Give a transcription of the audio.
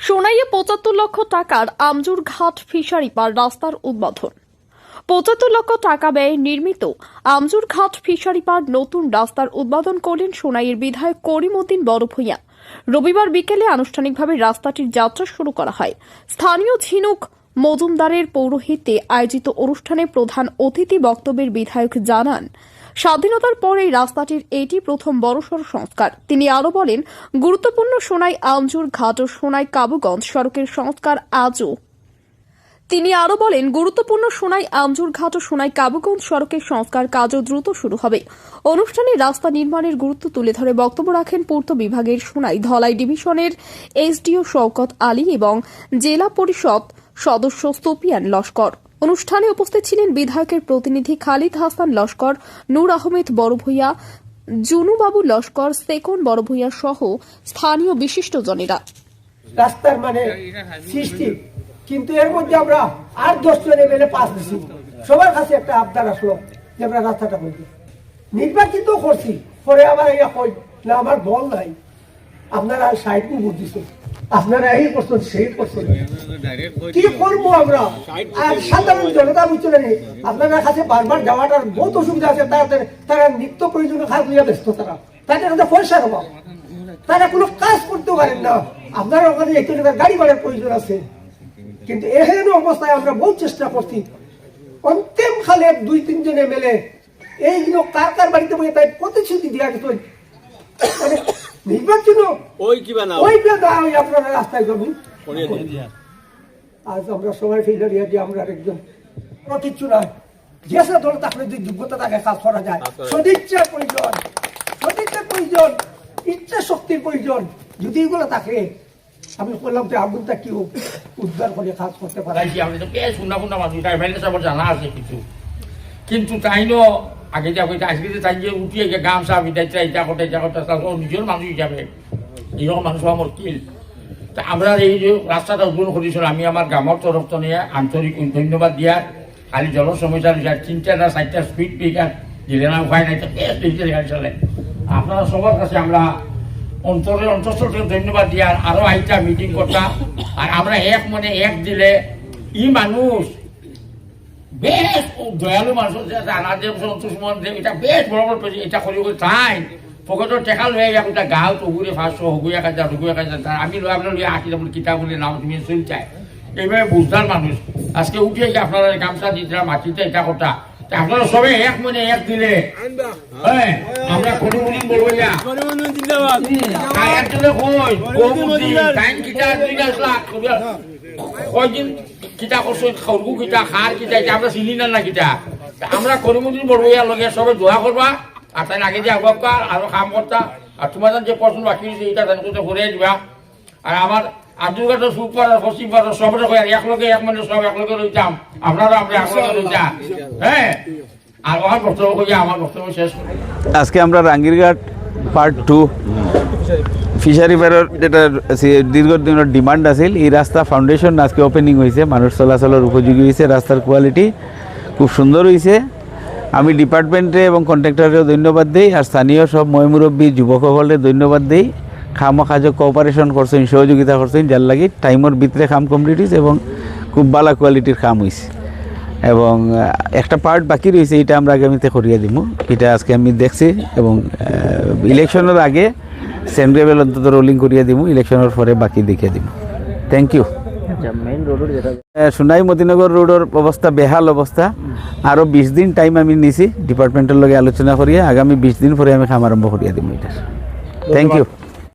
সোনাইয়ে পঁচাত্তর লক্ষ টাকার আমজুর ঘাট ফিশারি পার রাস্তার উদ্বোধন। পঁচাত্তর লক্ষ টাকা ব্যয়ে নির্মিত আমজুর ঘাট ফিশারি পার নতুন রাস্তার উদ্বোধন করলেন সোনাইয়ের বিধায়ক করিমউদ্দিন বড়ভূঁইয়া রবিবার বিকেলে আনুষ্ঠানিকভাবে রাস্তাটির যাত্রা শুরু করা হয়। স্থানীয় ঝিনুক মজুমদারের পৌরোহিত্যে আয়োজিত অনুষ্ঠানে প্রধান অতিথি বক্তব্যের বিধায়ক জানান স্বাধীনতার পর এই রাস্তাটির এটি প্রথম বড়সড় সংস্কার। তিনি আরও বলেন, গুরুত্বপূর্ণ সোনাই আমজুর ঘাট ও সোনাই কাবুগঞ্জ সড়কের সংস্কার আজও। তিনি আরও বলেন, গুরুত্বপূর্ণ সোনাই আমজুর ঘাট ও সোনাই কাবুগঞ্জ সড়কের সংস্কার কাজও দ্রুত শুরু হবে। অনুষ্ঠানে রাস্তা নির্মাণের গুরুত্ব তুলে ধরে বক্তব্য রাখেন পূর্ত বিভাগের সোনাই ধলাই ডিভিশনের এসডিও শওকত আলী এবং জেলা পরিষদ সদস্য সোপিয়ান লস্কর। অনুষ্ঠানে উপস্থিত ছিলেন বিধায়কের প্রতিনিধি খালিদ হাসান লস্কর, নূর আহমেদ বড়ভূইয়া, জুনুবাবু লস্কর, সেকন বড়ভূইয়া সহ স্থানীয় বিশিষ্টজনেরা। রাস্তার মানে সৃষ্টি। কিন্তু এর মধ্যে আমরা আট, দশ জন এমএলএ পাস দিছি। সবার কাছে একটা আবদার আসলো যে আমরা রাস্তাটা করব। নির্বাচিত করছি। পরে আবার ইয়া কই না, আমার দল নাই। আপনারা সাইডকু ভোট দিচ্ছেন আপনারা এই করছেন সেই করছেন কি করব আমরা? আর সাধারণ জনতা বুঝছে না আপনার কাছে বারবার যাওয়াটার বহুত অসুবিধা আছে। তাদের, তারা নিত্য প্রয়োজনীয় খাত নিয়ে ব্যস্ত তারা। তাদের কাছে পয়সার অভাব। তারা কোনো কাজ করতে পারেন না। আপনার ওখানে একটু গাড়ি ভাড়ার প্রয়োজন আছে। কিন্তু এহেন অবস্থায় আমরা বহু চেষ্টা করছি। অন্তিম খালে দুই, তিনজন এমএলএ এইগুলো কার কার বাড়িতে বসে তাই প্রতিশ্রুতি দেওয়া গেছে। মানে নির্বাচন ওই কিবা না ওই পেদা ওই আপনারা রাস্তায় আজ আমরা সবাই ফিল যে আমরা নয়। যেসে দল থাকলে যে যোগ্যতা তাকে কাজ করা যায়। সদিচ্ছার প্রয়োজন। সদিচ্ছার প্রয়োজন ইচ্ছা শক্তির প্রয়োজন। যদি এগুলো থাকে আমি বললাম যে আগুনটা কি উদ্ধার করে কাজ করতে পারে? আমি তো বেশ শুনা শুনা মানুষ জানা আছে কিছু। কিন্তু তাইনো আগে যা কইতে আজকে যে তাই যে উঠিয়ে গিয়ে গামছা বিদাইছে এটা করতে এটা করতে ও নিজের মানুষ হিসাবে। এইরকম মানুষ হওয়া মুশকিল তা আমরা এই যে রাস্তাটা উদ্বোধন করেছিল, আমি আমার গ্রামের তরফ নিয়ে আন্তরিক ধন্যবাদ দিয়া খালি জল সমস্যা রয়েছে তিনটা না চারটা স্পিড ব্রেকার দিলে না উপায় নাই গাড়ি চলে আপনারা সবার কাছে আমরা অন্তরের অন্তঃস্থল থেকে ধন্যবাদ দিয়ার, আরও আইটা মিটিং করতা আর আমরা এক মনে এক দিলে ই মানুষ বেশ দয়ালু মানুষ আনাদেব সন্তোষ মন দেব, এটা বেশ বড় বড় এটা করি করে তাই। পকেটর টেকা লয়ে যাব এটা গাও তো উগুরে ফাঁসশো হগুয়া কাজা হুগুয়া কাজা তার আমি লয়ে আপনার লয়ে আঁকি যাব কিতাব বলে নাম তুমি শুনছাই এইভাবে বুঝতার মানুষ। আজকে উঠে গিয়ে আপনারা গামছা দিতে মাটিতে এটা কথা আপনারা সবাই এক মনে এক দিলে। হ্যাঁ আমরা কোনো মনে বলব কয়দিন কিতা করছ? খরগু কিতা কিতা আমরা চিনি না না কিতা আমরা করিমুদ্দিন বড়বইয়ার লগে সবে দোয়া করবা আর তাই আগে দিয়ে আগুয়া আরও কাম করতা আর তোমাদের যে পছন্দ বাকি এটা করে দিবা। আর আমার সুপার আর পশ্চিম পাড়ার সবরে কই একলগে এক মানে সব একলগে রইতাম। আপনারা আমরা একলগে রইতাম। হ্যাঁ? আর আমার বক্তব্য কই আমার বক্তব্য শেষ আজকে আমরা রাঙ্গিরঘাট পার্ট টু ফিশারি পারের যেটা দীর্ঘদিনের ডিমান্ড আছিল এই রাস্তা ফাউন্ডেশন আজকে ওপেনিং হয়েছে মানুষ চলাচলের উপযোগী হয়েছে রাস্তার কোয়ালিটি খুব সুন্দর হয়েছে আমি ডিপার্টমেন্টে এবং কন্ট্রাক্টরেও ধন্যবাদ দিই আর স্থানীয় সব ময়মুরব্বী যুবকসকলে ধন্যবাদ দিই। খাম কাজ কোঅপারেশন করছেন সহযোগিতা করছেন যার লাগি টাইমের ভিতরে খাম কমপ্লিট হয়েছে এবং খুব ভালো কোয়ালিটির খাম হয়েছে এবং একটা পার্ট বাকি রয়েছে এটা আমরা আগামীতে করিয়ে দিব এটা আজকে আমি দেখছি এবং ইলেকশনের আগে সেন্ট্রেবেল অন্তত রোলিং করিয়ে দিব ইলেকশনের পরে বাকি দেখিয়ে দিব থ্যাংক ইউ সোনাই মতিনগর রোডের অবস্থা বেহাল অবস্থা। আরও বিশ দিন টাইম আমি নিছি ডিপার্টমেন্টের লগে আলোচনা করিয়ে আগামী বিশ দিন পরে আমি খাম আরম্ভ করিয়ে দিব এটা থ্যাংক ইউ